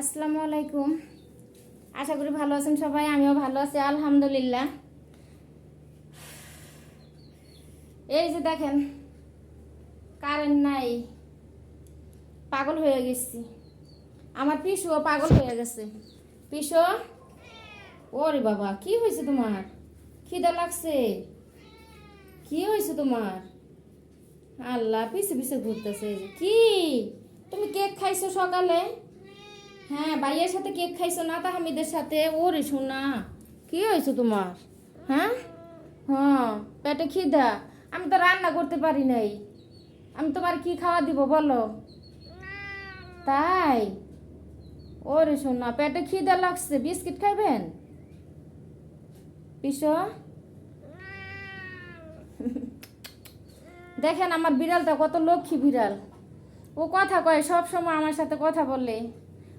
আসসালামু আলাইকুম। আশা করি ভালো আছেন সবাই, আমিও ভালো আছি, আলহামদুলিল্লাহ। এই যে দেখেন কারেন্ট নাই, পাগল হয়ে গেছি। আমার পিসুও পাগল হয়ে গেছে। পিসু? ওরে বাবা, কি হয়েছে তোমার? খিদা লাগছে। কি হয়েছে তোমার? আল্লাহ পিছে পিছে ঘুরতেছে। কি? তুমি কেক খাইছো সকালে? হ্যাঁ ভাইয়ের সাথে কেক খাইছো না, তাহামিদের সাথে? ওরে শোনা কি হয়েছে তোমার? হ্যাঁ? হ্যাঁ পেটে খিদা। আমি তো রান্না করতে পারি নাই। আমি তোমার কি খাওয়া দিব বলো? তাই? ওরে শোনা পেটে খিদা লাগছে। বিস্কিট খাইবেন? পিসো? দেখেন আমার বিড়ালটা কত লক্ষ্মী বিড়াল। ও কথা কয় সব সময় আমার সাথে কথা বলে।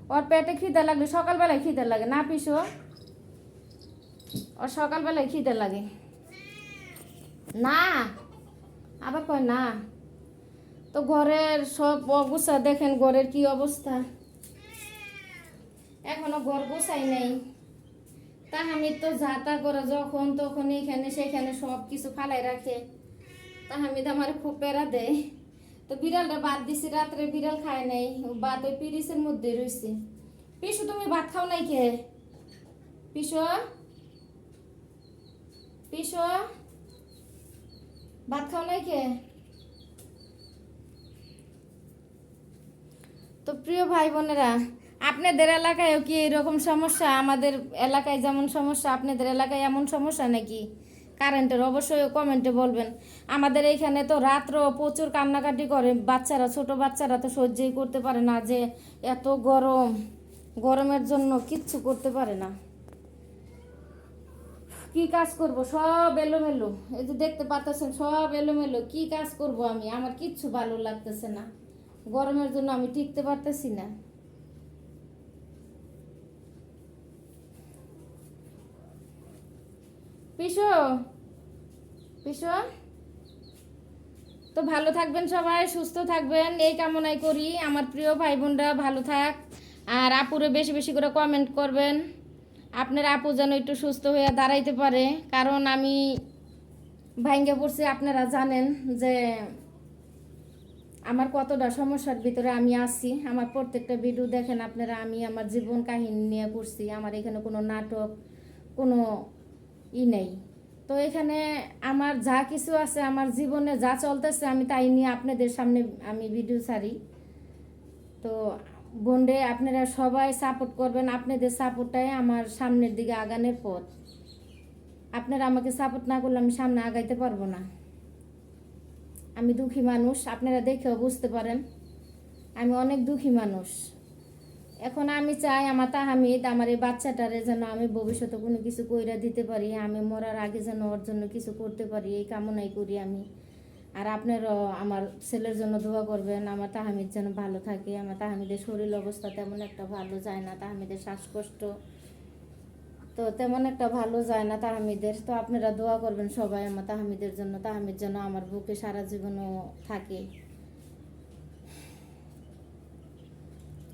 ওর পেটে খিদে লাগলে সকালবেলায় খিদে লাগে। না, পিসো? ওর সকালবেলায় খিদে লাগে। না, আবার কয় না। তো ঘরের সব অবস্থা দেখেন, ঘরের কি অবস্থা? এখনও ঘর গোছাই নেই। তা আমি তো যাতা করে যখন তখন এখানে সেখানে সব কিছু ফালাই রাখে। তা আমি তো আমার খুব পেরা দেয়। তো বিড়ালটা বাদ দিছি, রাত্রে বিড়াল খায় নাই বাদ ওই পিরিসের মধ্যে রয়েছে পিসু, তুমি ভাত খাও নাই কে? পিসু? পিসু? ভাত খাও নাই কে? তো প্রিয় ভাই বোনেরা, আপনাদের এলাকায়ও কি এরকম সমস্যা? আমাদের এলাকায় যেমন সমস্যা, আপনাদের এলাকায় এমন সমস্যা নাকি? কারেন্টের অবশ্যই কমেন্টে বলবেন। আমাদের এইখানে তো রাত্র প্রচুর কান্নাকাটি করে। বাচ্চারা, ছোট বাচ্চারা তো সহ্যই করতে পারে না যে এত গরম। গরমের জন্য কিচ্ছু করতে পারে না। কি কাজ করব? সব এলোমেলো। এই যে দেখতে পাচ্ছেন, সব এলোমেলো। কি কাজ করব আমি? আমার কিচ্ছু ভালো লাগতেছে না। গরমের জন্য আমি টিকতে পারতেছি না। পিসো পিসো? তো ভালো থাকবেন সবাই, সুস্থ থাকবেন। এই কামনাই করি। আমার প্রিয় ভাই বোনরা ভালো থাক। আর আপুরে বেশি বেশি করে কমেন্ট করবেন। আপনার আপু যেন একটু সুস্থ হয়ে দাঁড়াইতে পারে। কারণ আমি ভাইঙ্গে পড়ছি, আপনারা জানেন যে আমার কতটা সমস্যার ভিতরে আমি আছি। আমার প্রত্যেকটা ভিডিও দেখেন আপনারা, আমি আমার জীবন কাহিনী নিয়ে করছি আমার এখানে কোনো নাটক, কোনো ই নেই। তো এখানে আমার যা কিছু আছে, আমার জীবনে যা চলতেছে, আমি তাই নিয়ে আপনাদের সামনে আমি ভিডিও ছাড়ি। তো বন্ডে আপনারা সবাই সাপোর্ট করবেন, আপনাদের সাপোর্টটাই আমার সামনের দিকে আগানোর পথ। আপনারা আমাকে সাপোর্ট না করলে আমি সামনে আগাইতে পারব না। আমি দুঃখী মানুষ, আপনারা দেখেও বুঝতে পারেন। আমি অনেক দুঃখী মানুষ। এখন আমি চাই আমার তাহামিদ, আমার এই বাচ্চাটারে যেন আমি ভবিষ্যতে কোনো কিছু কইরা দিতে পারি, আমি মরার আগে যেন ওর জন্য কিছু করতে পারি, এই কামনাই করি আমি। আর আপনারাও আমার ছেলের জন্য দোয়া করবেন, আমার তাহামিদ যেন ভালো থাকে, আমার তাহামিদের শরীর অবস্থা তেমন একটা ভালো যায় না, তাহামিদের শ্বাসকষ্ট তো তেমন একটা ভালো যায় না তাহামিদের, তো আপনারা দোয়া করবেন সবাই আমার তাহামিদের জন্য, তাহামিদ যেন আমার বুকে সারা জীবনও থাকে।